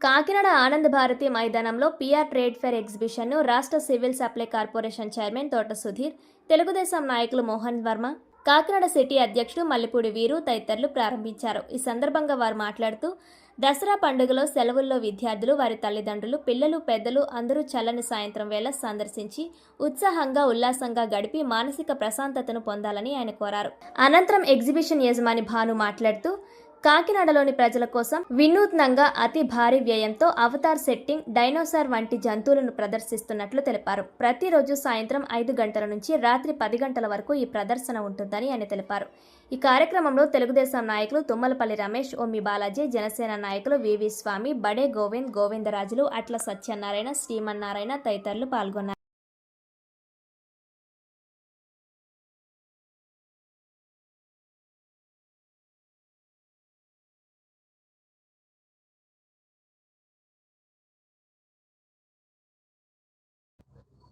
కాకినాడ ఆనంద భారతి మైదానంలో PR trade fair ఎగ్జిబిషన్ను రాష్ట్ర సివిల్ సప్లై కార్పొరేషన్ చైర్మన్ తోట సుధీర్ తెలుగుదేశం నాయకులు మోహన్ వర్మ కాకినాడ సిటీ అధ్యక్షుడు మల్లెపూడి వీరు తదితరులు ప్రారంభించారు. ఈ సందర్భంగా వారు మాట్లాడుతూ దసరా పండుగలో సెలవుల్లో విద్యార్థులు వారి తల్లిదండ్రులు పిల్లలు పెద్దలు అందరూ చల్లని సాయంత్రం వేళ సందర్శించి ఉత్సాహంగా ఉల్లాసంగా గడిపి మానసిక ప్రశాంతతను పొందాలని ఆయన కోరారు. అనంతరం ఎగ్జిబిషన్ యజమాని భాను మాట్లాడుతూ కాకినాడలోని ప్రజల కోసం వినూత్నంగా అతి భారీ వ్యయంతో అవతార్ సెట్టింగ్ డైనోసార్ వంటి జంతువులను ప్రదర్శిస్తున్నట్లు తెలిపారు. ప్రతిరోజు సాయంత్రం ఐదు గంటల నుంచి రాత్రి పది గంటల వరకు ఈ ప్రదర్శన ఉంటుందని ఆయన తెలిపారు. ఈ కార్యక్రమంలో తెలుగుదేశం నాయకులు తుమ్మలపల్లి రమేష్ ఓమి బాలాజీ జనసేన నాయకులు వివి స్వామి బడే గోవింద్ గోవిందరాజులు అట్ల సత్యనారాయణ శ్రీమన్నారాయణ తదితరులు పాల్గొన్నారు.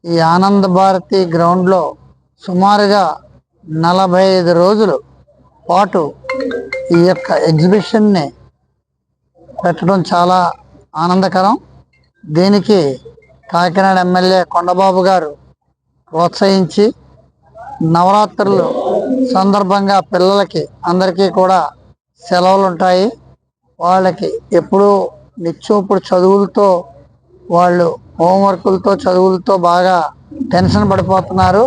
ఈ ఆనంద భారతి గ్రౌండ్లో సుమారుగా నలభై ఐదు రోజులు పాటు ఈ యొక్క ఎగ్జిబిషన్ని పెట్టడం చాలా ఆనందకరం. దీనికి కాకినాడ ఎమ్మెల్యే కొండబాబు గారు ప్రోత్సహించి నవరాత్రులు సందర్భంగా పిల్లలకి అందరికీ కూడా సెలవులు ఉంటాయి వాళ్ళకి ఎప్పుడూ నిత్యం ఇప్పుడు చదువులతో వాళ్ళు హోంవర్కులతో చదువులతో బాగా టెన్షన్ పడిపోతున్నారు.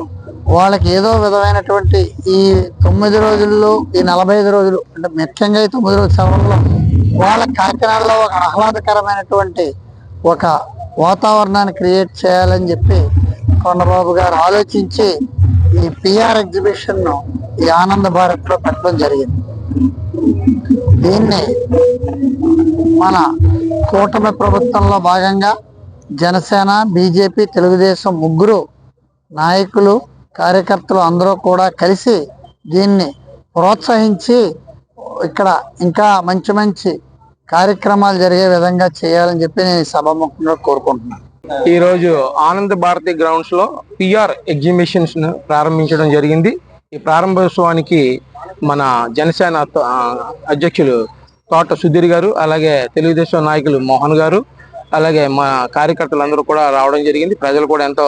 వాళ్ళకి ఏదో విధమైనటువంటి ఈ తొమ్మిది రోజుల్లో ఈ నలభై ఐదు రోజులు అంటే ముఖ్యంగా ఈ తొమ్మిది రోజుల సెలవుల్లో వాళ్ళ కాకినాడలో ఒక ఆహ్లాదకరమైనటువంటి ఒక వాతావరణాన్ని క్రియేట్ చేయాలని చెప్పి కొండబాబు గారు ఆలోచించి ఈ పిఆర్ ఎగ్జిబిషన్ను ఈ ఆనంద భారత్లో పెట్టడం జరిగింది. దీన్ని మన కూటమి ప్రభుత్వంలో భాగంగా జనసేన బీజేపీ తెలుగుదేశం ముగ్గురు నాయకులు కార్యకర్తలు అందరూ కూడా కలిసి దీన్ని ప్రోత్సహించి ఇక్కడ ఇంకా మంచి మంచి కార్యక్రమాలు జరిగే విధంగా చేయాలని చెప్పి నేను సభ సభాముఖంగా కోరుకుంటున్నాను. ఈ రోజు భారతి గ్రౌండ్స్లో పిఆర్ ఎగ్జిబిషన్స్ను ప్రారంభించడం జరిగింది. ఈ ప్రారంభోత్సవానికి మన జనసేన అధ్యక్షులు తోట సుధీర్ గారు అలాగే తెలుగుదేశం నాయకులు మోహన్ గారు అలాగే మా కార్యకర్తలందరూ కూడా రావడం జరిగింది. ప్రజలు కూడా ఎంతో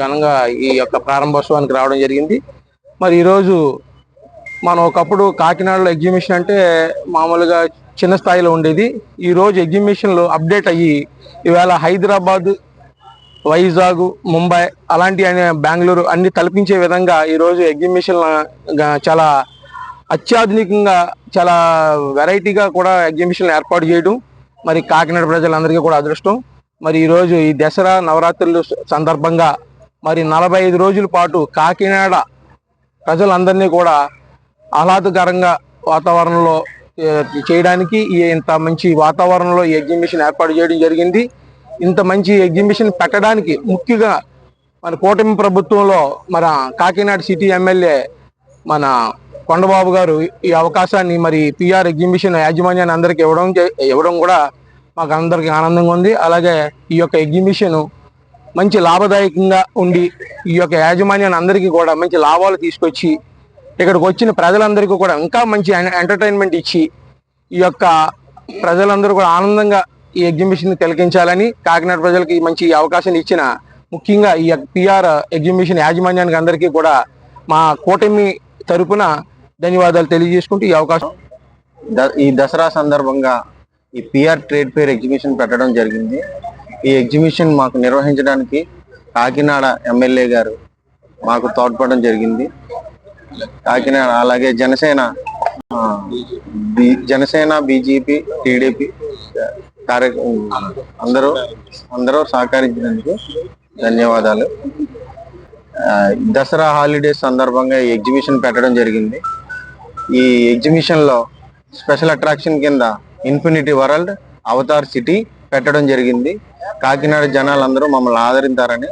ఘనంగా ఈ యొక్క ప్రారంభోత్సవానికి రావడం జరిగింది. మరి ఈరోజు మనం ఒకప్పుడు కాకినాడలో ఎగ్జిబిషన్ అంటే మామూలుగా చిన్న స్థాయిలో ఉండేది. ఈ రోజు ఎగ్జిబిషన్లో అప్డేట్ అయ్యి ఈవేళ హైదరాబాద్ వైజాగ్ ముంబై అలాంటి బెంగళూరు అన్ని తలపించే విధంగా ఈరోజు ఎగ్జిబిషన్ చాలా అత్యాధునికంగా చాలా వెరైటీగా కూడా ఎగ్జిబిషన్ ఏర్పాటు చేయడం మరి కాకినాడ ప్రజలందరికీ కూడా అదృష్టం. మరి ఈరోజు ఈ దసరా నవరాత్రులు సందర్భంగా మరి నలభై ఐదు రోజుల పాటు కాకినాడ ప్రజలందరినీ కూడా ఆహ్లాదకరంగా వాతావరణంలో చేయడానికి ఇంత మంచి వాతావరణంలో ఈ ఎగ్జిబిషన్ ఏర్పాటు చేయడం జరిగింది. ఇంత మంచి ఎగ్జిబిషన్ పెట్టడానికి ముఖ్యంగా మన కూటమి ప్రభుత్వంలో మన కాకినాడ సిటీ ఎమ్మెల్యే మన కొండబాబు గారు ఈ అవకాశాన్ని మరి పిఆర్ ఎగ్జిబిషన్ యాజమాన్యాన్ని అందరికి ఇవ్వడం చే- ఇవ్వడం కూడా మాకు అందరికీ ఆనందంగా ఉంది. అలాగే ఈ యొక్క ఎగ్జిబిషన్ మంచి లాభదాయకంగా ఉండి ఈ యొక్క యాజమాన్యాన్ని అందరికీ కూడా మంచి లాభాలు తీసుకొచ్చి ఇక్కడికి వచ్చిన ప్రజలందరికీ కూడా ఇంకా మంచి ఎంటర్టైన్మెంట్ ఇచ్చి ఈ యొక్క ప్రజలందరూ కూడా ఆనందంగా ఈ ఎగ్జిబిషన్ తిలకించాలని కాకినాడ ప్రజలకి ఈ మంచి అవకాశాన్ని ఇచ్చిన ముఖ్యంగా ఈ పిఆర్ ఎగ్జిబిషన్ యాజమాన్యానికి అందరికీ కూడా మా కూటమి తరపున ధన్యవాదాలు తెలియజేసుకుంటూ ఈ అవకాశం ద- ఈ దసరా సందర్భంగా ఈ పిఆర్ ట్రేడ్ ఫేర్ ఎగ్జిబిషన్ పెట్టడం జరిగింది. ఈ ఎగ్జిబిషన్ మాకు నిర్వహించడానికి కాకినాడ ఎమ్మెల్యే గారు మాకు తోడ్పడడం జరిగింది. కాకినాడ అలాగే Janasena B- Janasena BJP TDP కార్య అందరూ అందరూ సహకరించినందుకు ధన్యవాదాలు. దసరా హాలిడేస్ సందర్భంగా ఈ ఎగ్జిబిషన్ పెట్టడం జరిగింది. ఈ ఎగ్జిబిషన్లో స్పెషల్ అట్రాక్షన్ కింద ఇన్ఫినిటీ వరల్డ్ అవతార్ సిటీ పెట్టడం జరిగింది. కాకినాడ జనాలందరూ మమ్మల్ని ఆదరించారని